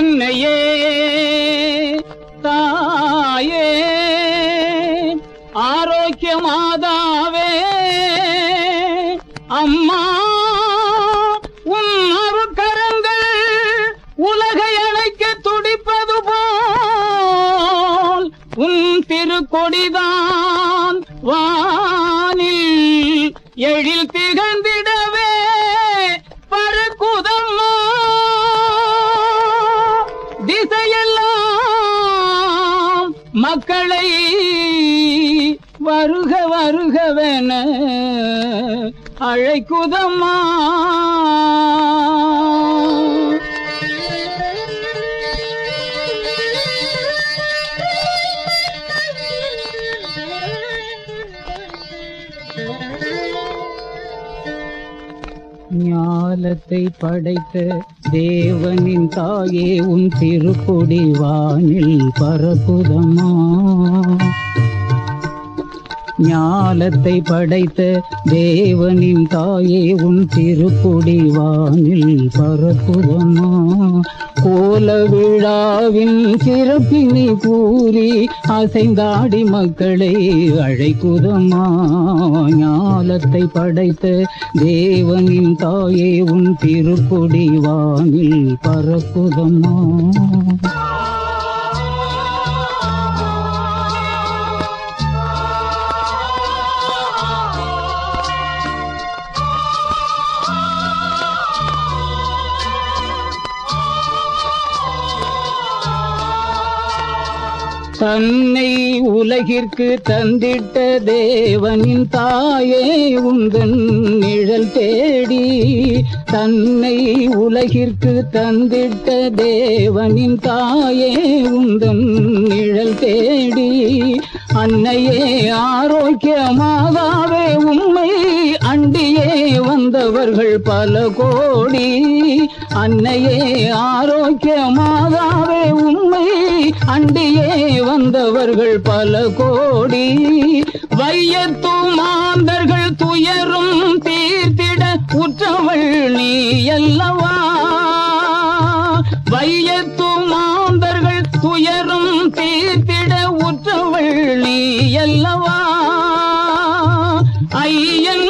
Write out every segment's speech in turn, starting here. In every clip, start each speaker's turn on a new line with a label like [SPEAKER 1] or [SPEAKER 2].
[SPEAKER 1] அன்னையே தாயே ஆரோக்கிய மாதாவே அம்மா உன் அருக்கரங்கள் உலகை அழைக்க துடிப்பது போல் உன் திருக்கொடிதான். வருக வருகவென அழைக்குதம்மா. ஞாலத்தை படைத்த தேவனின் தாயே உன் திருக்குடி வானில் பரப்புதமா ஞாலத்தை படைத்த தேவனின் தாயே உன் திருக்கொடி வானில் பரப்புதமா கோல விழாவின் சிறப்பினை கூறி அசைந்தாடி மக்களை அழைக்குதமா ஞாலத்தை படைத்த தேவனின் தாயே உன் திருக்கொடி வானில் பரப்புதம்மா? தன்னை உலகிற்கு தந்திட்ட தேவனின் தாயே உந்தன் நிழல் தேடி தன்னை உலகிற்கு தந்திட்ட தேவனின் தாயே உந்தன் நிழல் தேடி அன்னையே ஆரோக்கியமாகவே உண்மை அண்டியே வந்தவர்கள் பல கோடி. அன்னையே ஆரோக்கியமாகவே உண்மை. அண்டியே வந்தவர்கள் பல கோடி. வையத்து மாந்தர்கள் துயரும் தீர்த்திட உற்றவள் நீ அல்லவா வையத்து மாந்தர்கள் துயரும் தீர்த்திட உற்றவள் நீ அல்லவா ஐயன்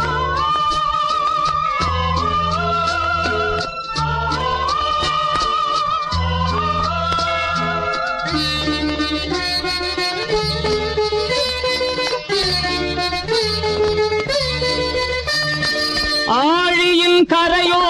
[SPEAKER 1] ஆழியின்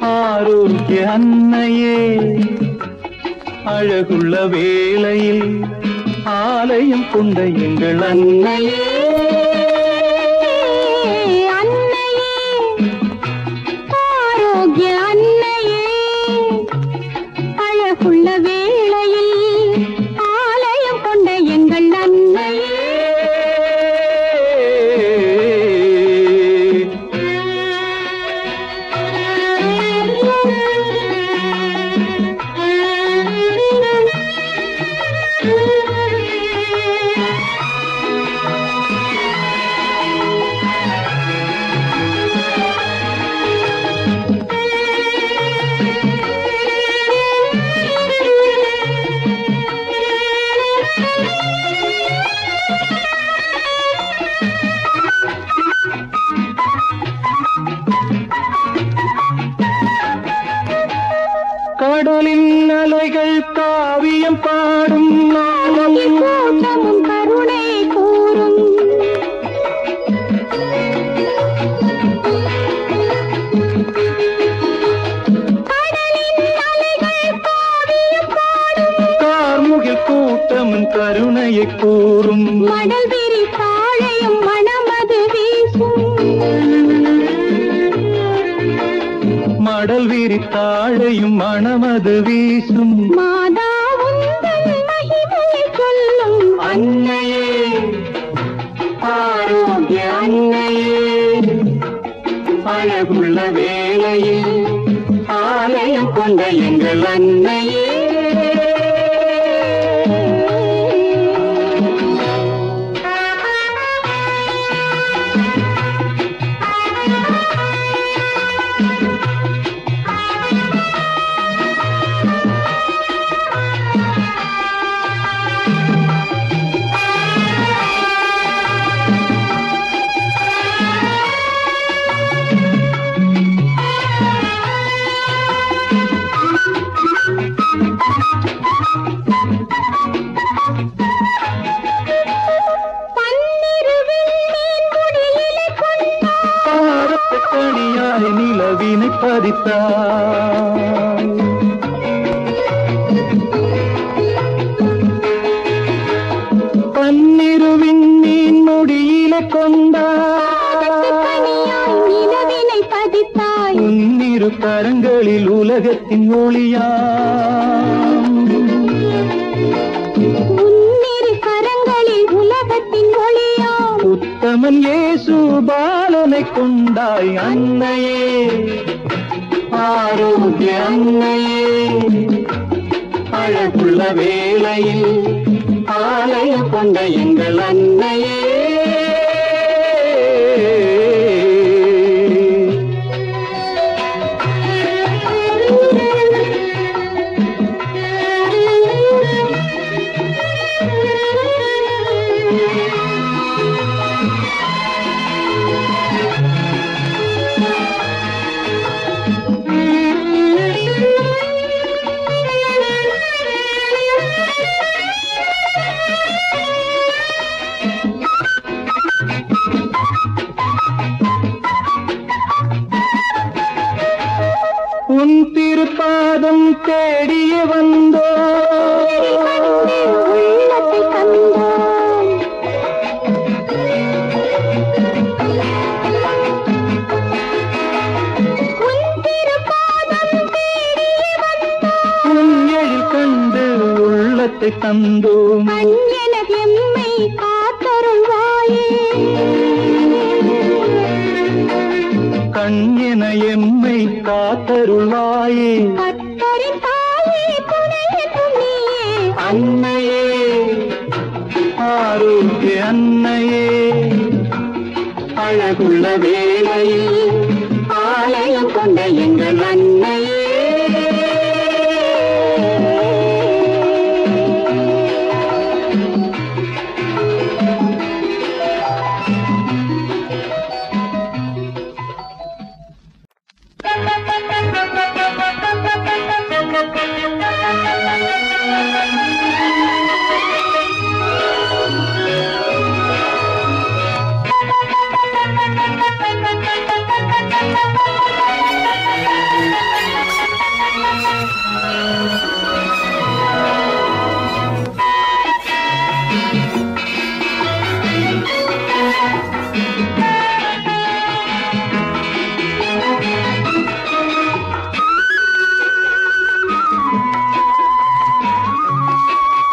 [SPEAKER 2] ஆரோக்கிய அன்னையே அழகுள்ள வேளையில் ஆலயம் கொண்ட எங்கள் அன்னையே.
[SPEAKER 3] கூட்டமும்
[SPEAKER 2] கருணையை கூறும்.
[SPEAKER 3] மடல் விரி தாழையும் மணமது வீசும்.
[SPEAKER 2] மடல் விரித்தாழையும் மணமது வீசும்.
[SPEAKER 3] மாதா உந்தன் மகிமையை சொல்லும்
[SPEAKER 2] அன்னையே. ஆரோக்கிய அன்னையே. அழகுள்ள வேளையில் ஆலயம் கொண்ட எங்கள் அன்னையே. பதித்தாய் பன்னிருவின் மீன் முடியில கொண்டாய்
[SPEAKER 3] பதித்தாய்
[SPEAKER 2] உன்னிரு கரங்களில் உலகத்தின் ஒளியா உத்தமன் இயேசு பாலனை கொண்டாய் அன்னையே. ஆரோக்கிய அன்னையே அழகுள்ள வேளையில் ஆலயம் கொண்ட எங்கள் அன்னையே. உன் வந்தோ கண்டு உள்ளத்தை தந்தோம்.
[SPEAKER 3] எம்மை காத்தருள்வாயே
[SPEAKER 2] கண்ணென எம்மை காத்தருள்வாயே. அன்னையே ஆரோக்கிய அன்னையே. அழகுள்ள வேளையில் ஆலயம் கொண்ட எங்கள் அன்னை